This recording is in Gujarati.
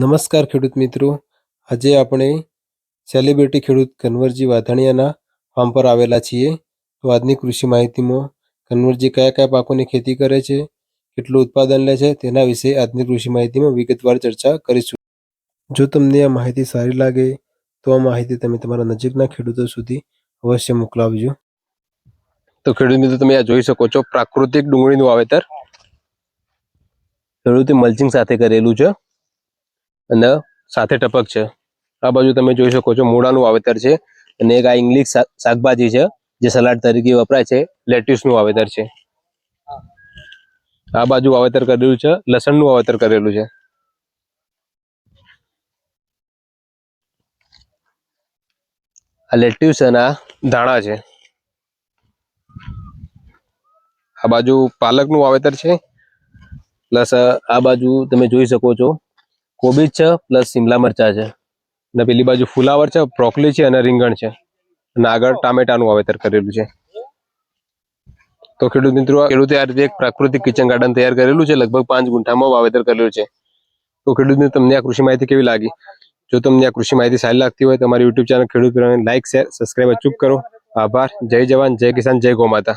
નમસ્કાર ખેડૂત મિત્રો. આજે આપણે સેલિબ્રિટી ખેડૂત કન્વરજી વાધાણિયાના ફાર્મ પર આવેલા છીએ. તો આજની કૃષિ માહિતીમાં કન્વરજી કયા કયા પાકોની ખેતી કરે છે, કેટલું ઉત્પાદન લે છે, તેના વિશે આજની કૃષિ માહિતીમાં વિગતવાર ચર્ચા કરીશું. જો તમને આ માહિતી સારી લાગે, તો આ માહિતી તમે તમારા નજીકના ખેડૂતો સુધી અવશ્ય મોકલાવજો. તો ખેડૂત મિત્રો, તમે આ જોઈ શકો છો, પ્રાકૃતિક ડુંગળીનું વાવેતર. ખેડૂતે મલ્ચિંગ સાથે કરેલું છે. અને સાથે ટપક છે. આ બાજુ તમે જોઈ શકો છો મૂળાનું વાવેતર છે અને એક આ ઇંગ્લિશ શાકભાજી છે જે સલાડ તરીકે વપરાય છે, લેટ્યુસનું વાવેતર છે. આ બાજુ વાવેતર કરેલું છે, લસણનું વાવેતર કરેલું છે. આ લેટ્યુસ અને આ ધાણા છે. આ બાજુ પાલકનું વાવેતર છે, પ્લસ આ બાજુ તમે જોઈ શકો છો કોબીજ છે, પ્લસ શિમલા મરચા છે. અને પેલી બાજુ ફુલાવર છે, બ્રોકલી છે અને રીંગણ છે. અને આગળ ટામેટાનું વાવેતર કરેલું છે. તો ખેડૂત મિત્રો ખેડૂતે આ રીતે એક પ્રાકૃતિક કિચન ગાર્ડન તૈયાર કરેલું છે, લગભગ પાંચ ગુંઠામાં વાવેતર કરેલું છે. તો ખેડૂત તમને આ કૃષિ માહિતી કેવી લાગી? જો તમને આ કૃષિ માહિતી સારી લાગતી હોય તમારી યુટ્યુબ ચેનલ ખેડૂત લાઈક શેર સબસ્ક્રાઈબ અચૂક કરો. આભાર, જય જવાન, જય કિસાન, જય ગૌ માતા.